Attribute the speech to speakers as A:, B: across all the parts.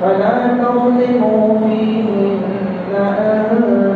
A: فلا تظلموا فيهن أنفسكم.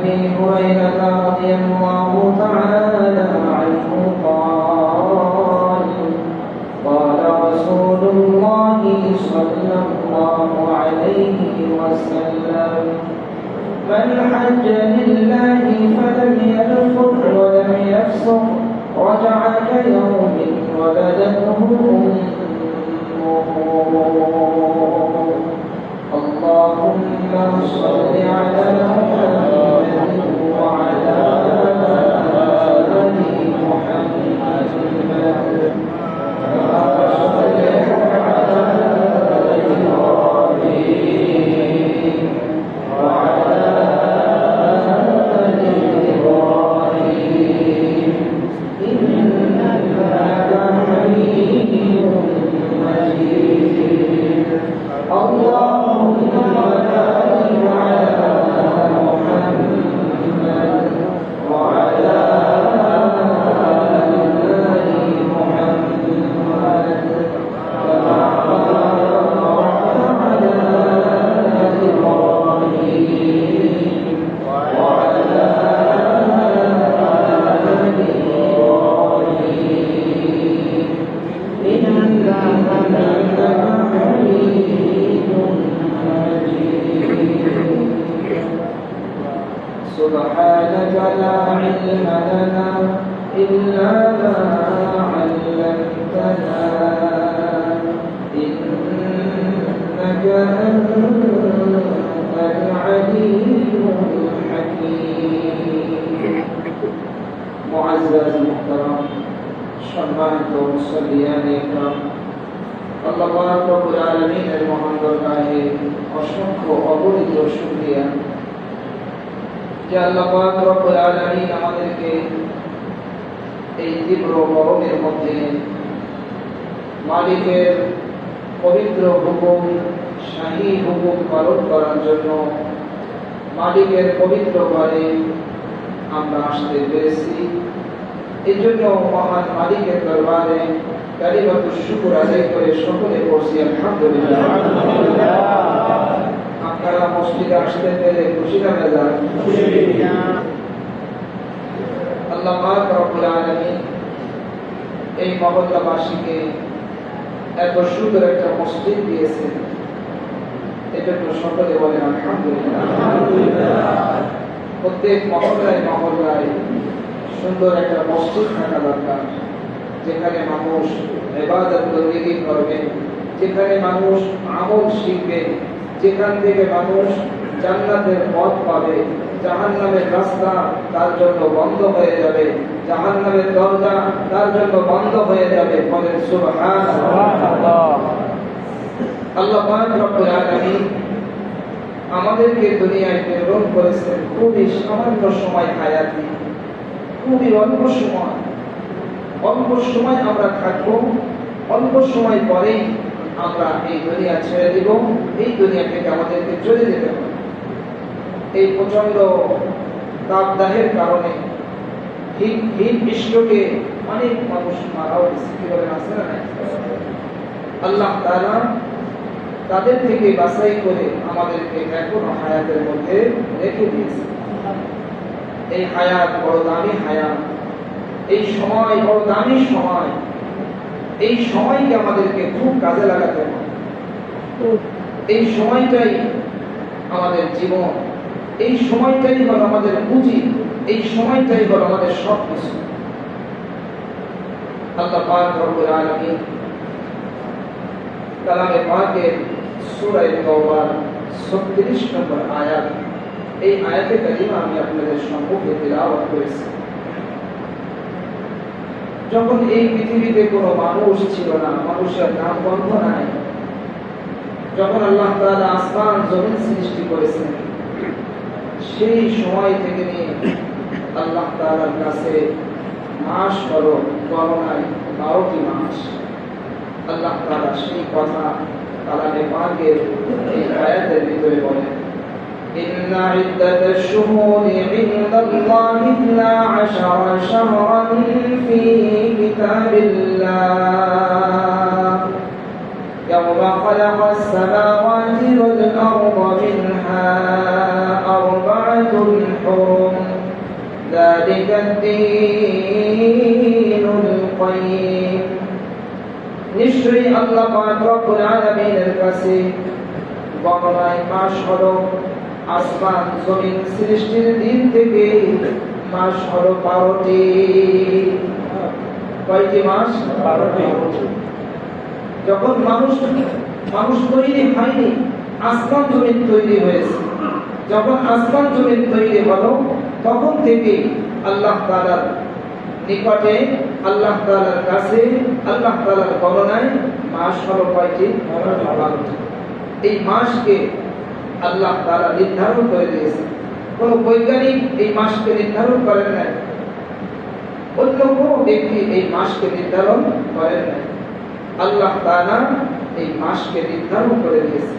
A: وعن ابي هريره رضي الله تعالى عنه قال قال رسول الله صلى الله عليه وسلم من حج لله فلم মুআজ্জাজ আমাদেরকে এই তীব্র গরমের মধ্যে মালিকের পবিত্র হুকুম, শাহী হুকুম পালন করার জন্য মালিকের পবিত্র ঘরে আমরা আসতে পেরেছি। এই জন্য মহান মালিকের দরবারে কালিমাত শুকুর আদায় করে সকলে পড়ছি, আলহামদুলিল্লাহ। আপনারা মসজিদে আসতে পেরে খুশি না মেজাজ আল্লাহ পাক রব্বুল আলামিন এই মহল্লাবাসীকে এত সুন্দর একটা মসজিদ দিয়েছেন। এজন্য সকলে বলেন, আলহামদুলিল্লাহ। প্রত্যেক মহল্লায় মহল্লায় সুন্দর একটা মসজিদ থাকা দরকার। যেখানে মানুষ এবাদত বন্দেগী করবে যেখানে মানুষ আমল শিখবে যেখান থেকে মানুষ জান্নাতের পথ পাবে জাহান্নামের রাস্তা তার জন্য বন্ধ হয়ে যাবে জাহান্নামের দরজা তার জন্য বন্ধ হয়ে যাবে বলেন সুবহান আল্লাহ পাক রব্বুল আলামিন আমাদেরকে দুনিয়ায় প্রেরণ করেছেন খুবই সামান্য সময় হায়াত খুবই অল্প সময়। অল্প সময় আমরা থাকব, অল্প সময় পরেই আমরা এই দুনিয়া ছেড়ে দিব, এই দুনিয়া থেকে আমাদেরকে চলে যেতে হবে। এই প্রচণ্ড তাপদাহের কারণে হিট হিট স্ট্রোকে অনেক মানুষ মারাও আছে না আল্লাহ তাআলা তাদের থেকে বাছাই করে আমাদেরকে এখনও হায়াতের মধ্যে রেখে দিয়েছে। এই হায়াত বড় দামি হায়াত। এই সময় বড় দামি সময়। এই সময়কে আমাদেরকে খুব কাজে লাগাতে হবে। এই সময়টাই আমাদের জীবন। এই সময়টাই হলো আমাদের পুঁজি। এই সময়টাই হলো আমাদের সব কিছু আল্লাহ পাক রব্বুল আলামিন কালামে পাকের সূরা তাওবার 36 নম্বর আয়াত। এই আয়াতে কারিমা আমি আপনাদের সম্মুখে তেলাওয়াত করেছি। যখন এই পৃথিবীতে কোনো মানুষ ছিল না, মানুষের নাম গন্ধ নাই, যখন আল্লাহ তাআলা আসমান, জমিন সৃষ্টি করেছেন, সেই সময় থেকে নিয়ে আল্লাহ তাআলার কাছে মাস হলো গণনায় বারোটি মাস আল্লাহ তাআলা সেই কথা على نطاق الآيات التي تقولها إن عدة الشهور عند الله اثنا عشر شهرا في كتاب الله. يوم خلق السماوات والأرض منها أربعة حرم. ذلك الدين القيم. নিশ্চয়ই আল্লাহ পাক রব্বুল আলামিনের কাছে গণনায় মাস হলো আসমান জমিন সৃষ্টির দিন থেকে মাস হলো বারোটি। কয়টি মাস?
B: বারোটি।
A: যখন মানুষ মানুষ তৈরি হয়নি আসমান জমিন তৈরি হয়েছে। যখন আসমান জমিন তৈরি হলো তখন থেকে আল্লাহ তাআলার নিকটে আল্লাহ তাআলার কাছে, আল্লাহ গণনায় মাস কয়টি? এই মাসকে আল্লাহ তাআলা নির্ধারণ করে দিয়েছে বৈজ্ঞানিক এই মাসকে নির্ধারণ করেন নাই। অন্য কোনো ব্যক্তি এই মাসকে নির্ধারণ করেন নাই। আল্লাহ তাআলা এই মাসকে নির্ধারণ করে দিয়েছে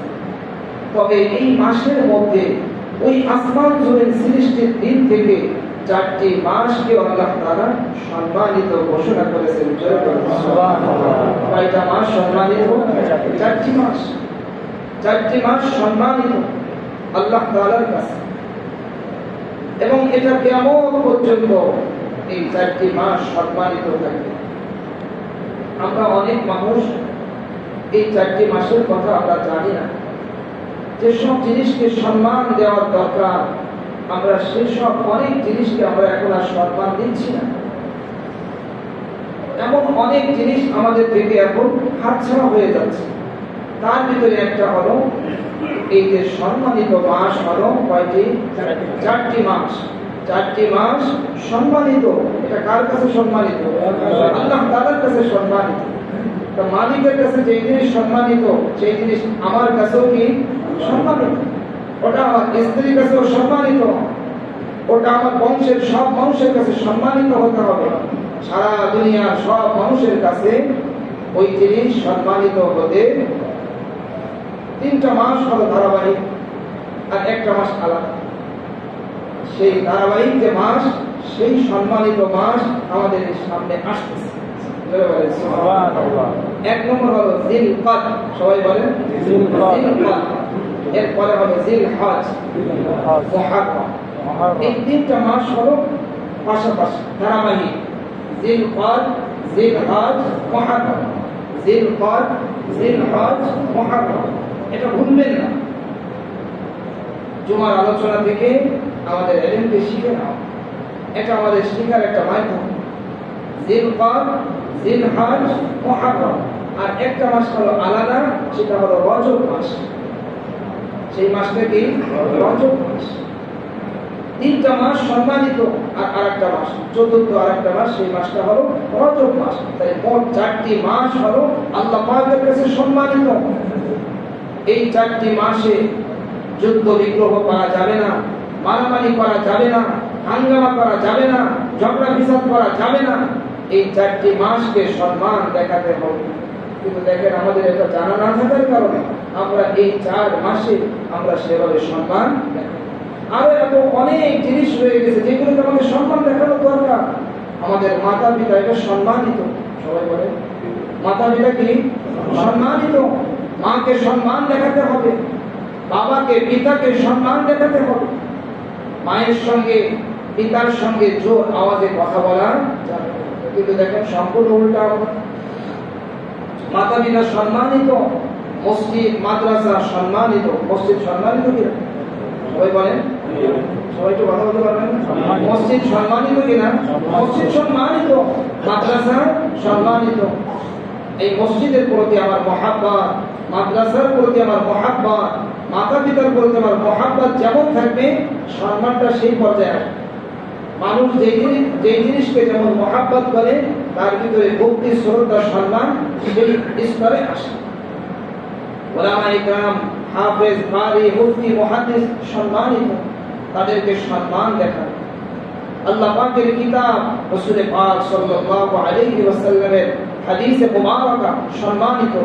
A: তবে এই মাসের মধ্যে ওই আসমান জমিন সৃষ্টির দিন থেকে চারটি মাসকে আল্লাহ তাআলা সম্মানিত ঘোষণা করেছেন। কয়টা মাস সম্মানিত? চারটি মাস। চারটি মাস সম্মানিত আল্লাহ তাআলার কাছে। এবং এটা কেমন পর্যন্ত এই চারটি মাস সম্মানিত থাকবে। আমরা অনেক মানুষ এই চারটি মাসের কথা আমরা জানি না। যেসব জিনিসকে সম্মান দেওয়ার দরকার আমরা সেসব অনেক জিনিসকে আমরা এখন আর সম্মান দিচ্ছি না। এমন অনেক জিনিস আমাদের থেকে এখন হাতছাড়া হয়ে যাচ্ছে। তার ভিতরে একটা হলো এই যে সম্মানিত মাস হলো কয়টি? চারটি। মাস। চারটি মাস সম্মানিত। এটা কার কাছে সম্মানিত? আল্লাহ তাআলার কাছে সম্মানিত। মালিকের কাছে যে জিনিস সম্মানিত, সেই জিনিস আমার কাছেও কি সম্মানিত? ওটা আমার স্ত্রীর কাছেও সম্মানিত। ওটা আমার বংশের সব বংশের কাছে সম্মানিত হতে হবে। সারা দুনিয়ার সব মানুষের কাছে ওই জিনিস সম্মানিত হতে তিনটা মাস হলো ধারাবাহিক আর একটা মাস আলাদা। সেই ধারাবাহিক যে মাস সেই সম্মানিত মাস আমাদের সামনে আসতেছে। এক নম্বর হলো সবাই বলেন? এরপরে হলো জিল হজ এই তিনটা মাস হলো পাশাপাশি ধারাবাহিক। জিল কদ জিল হজ জিল কদ জিল হজ এটা ভুলবেন না। জুমার আলোচনা থেকে আমাদের এলেমকে শিখে নাও। এটা আমাদের শিখার একটা মাধ্যম। জিল কদ জিল হজ আর একটা মাস হলো আলাদা সেটা হলো রজব মাস। সেই মাসটা কি? রজব মাস। তিনটা মাস সম্মানিত আর আরেকটা মাস, চতুর্থ আরেকটা মাস, সেই মাসটা হলো রজব মাস। তাই মোট চারটি মাস হলো আল্লাহ পাকের কাছে সম্মানিত। এই চারটি মাসে যুদ্ধ বিগ্রহ করা যাবে না, মারামারি করা যাবে না, হাঙ্গামা করা যাবে না, ঝগড়া বিসাদ করা যাবে না। এই চারটি মাসকে সম্মান দেখাতে হবে। কিন্তু দেখেন, আমাদের এটা জানা না থাকার কারণে আমরা এই চার মাসে আমরা সেভাবে সম্মান আরও এত অনেক জিনিস রয়ে গেছে যেগুলোকে আমাদের সম্মান দেখানো দরকার। আমাদের মাতা পিতা এটা সম্মানিত। সবাই বলে মাতা পিতা কি? সম্মানিত। মাকে সম্মান দেখাতে হবে। বাবাকে, পিতাকে সম্মান দেখাতে হবে। মায়ের সঙ্গে, পিতার সঙ্গে জোর আওয়াজে কথা বলা যাবে। কিন্তু দেখেন, সম্পূর্ণ উল্টা। মাতা পিতা সম্মানিত মসজিদ মাদ্রাসা সম্মানিত মসজিদ সম্মানিত কিনা? সবাই বলেন? সবাই একটু কথা বলতে পারবেন? মসজিদ সম্মানিত কিনা? মসজিদ সম্মানিত মাদ্রাসা সম্মানিত। এই মসজিদের প্রতি আমার মহাব্বত মাদ্রাসার প্রতি আমার মহাব্বত মাতা পিতার প্রতি আমার মহাব্বত যেমন থাকবে সম্মানটা সেই পর্যায়ে আসবে। মানুষ যেই যেই জিনিসকে যেমন মহাব্বত করে তার ভিতরে ভক্তি, শ্রদ্ধা, সম্মান সেই স্তরে আসে। হাফেজ মুহাদ্দিস সম্মানিত, তাদেরকে সম্মান দেখানো। আল্লাহ পাকের কিতাব পাক আলাইহি ওয়াসাল্লামের হাদিসে মুবারাকা সম্মানিত,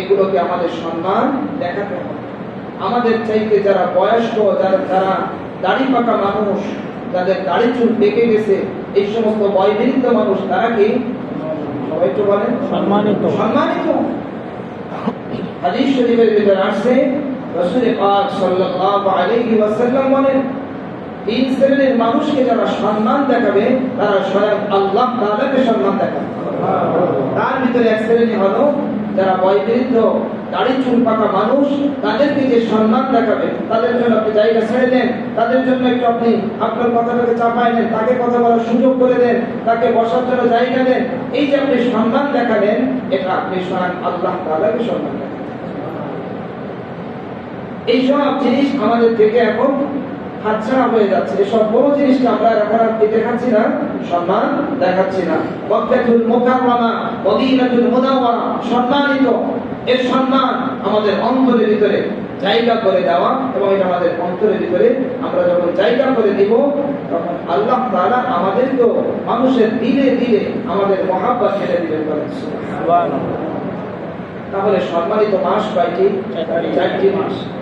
A: এগুলোকে আমাদের সম্মান দেখাতে হবে। আমাদের চাইতে যারা বয়স্ক, যারা যারা দাড়ি পাকা মানুষ যাদের দাড়ি চুল পেকে গেছে এই সমস্ত বয়বৃদ্ধ মানুষ তারা কি? সবাই একটু বলেন।
B: সম্মানিত।
A: সম্মানিত। হাদিস শরীফের ভিতরে আসছে রাসূল পাক সাল্লাল্লাহু আলাইহি ওয়াসাল্লাম বলেন তিন শ্রেণির মানুষকে যারা সম্মান দেখাবে তারা স্বয়ং আল্লাহ তাআলাকে সম্মান দেখাবে। তার ভিতরে এক শ্রেণি হলো যারা বয়বৃদ্ধ দাড়ি চুল পাকা মানুষ, তাদেরকে যে সম্মান দেখাবেন, তাদের জন্য আপনি জায়গা ছেড়ে দেন, তাদের জন্য একটু আপনি আপনার কথাটাকে চাপাই নেন, তাকে কথা বলার সুযোগ করে দেন, তাকে বসার জন্য জায়গা দেন। এই যে আপনি সম্মান দেখালেন, এটা আপনি স্বয়ং আল্লাহ তালাকে সম্মান দেখালেন। এই সব জিনিস আমাদের থেকে এখন হাতছাড়া হয়ে যাচ্ছে। দেখাচ্ছি না এর সম্মান আমাদের অন্তরের ভিতরে জায়গা করে দেওয়া এবং এটা আমাদের অন্তরের ভিতরে আমরা যখন জায়গা করে দিব, তখন আল্লাহ তাআলা আমাদেরকেও মানুষের দিলে দিলে আমাদের মহাব্বত ছেড়ে বলেন। তাহলে সম্মানিত মাস কয়টি।
B: চারটি
A: মাস।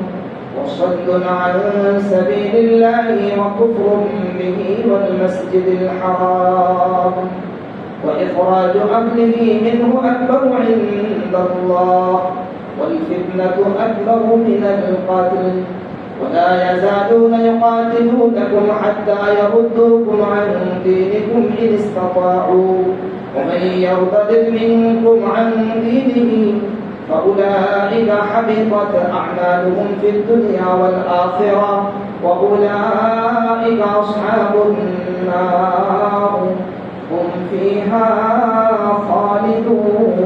A: وصد عن سبيل الله وكفر به والمسجد الحرام. وإخراج أهله منه أكبر عند الله والفتنة أكبر من القتل. ولا يزالون يقاتلونكم حتى يردوكم عن دينكم إن استطاعوا. ومن يرتد منكم عن دينه فأولئك حبطت أعمالهم في الدنيا والآخرة وأولئك أصحاب النار هم فيها خالدون.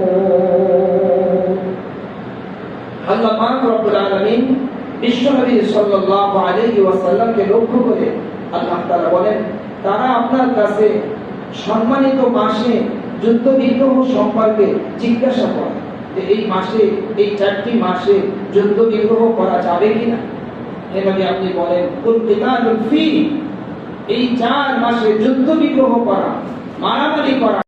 A: আল্লাহ রব্বুল আলামিন বিশ্বনবী সাল্লাল্লাহু আলাইহি ওয়াসাল্লামকে লক্ষ্য করে আল্লাহ তাআলা বলেন, তারা আপনার কাছে সম্মানিত মাসে যুদ্ধ সম্পর্কে জিজ্ঞাসা করে। যে এই মাসে, এই চারটি মাসে যুদ্ধ বিগ্রহ করা যাবে কিনা? এভাবে আপনি বলেন এই চার মাসে যুদ্ধ বিগ্রহ করা, মারামারি করা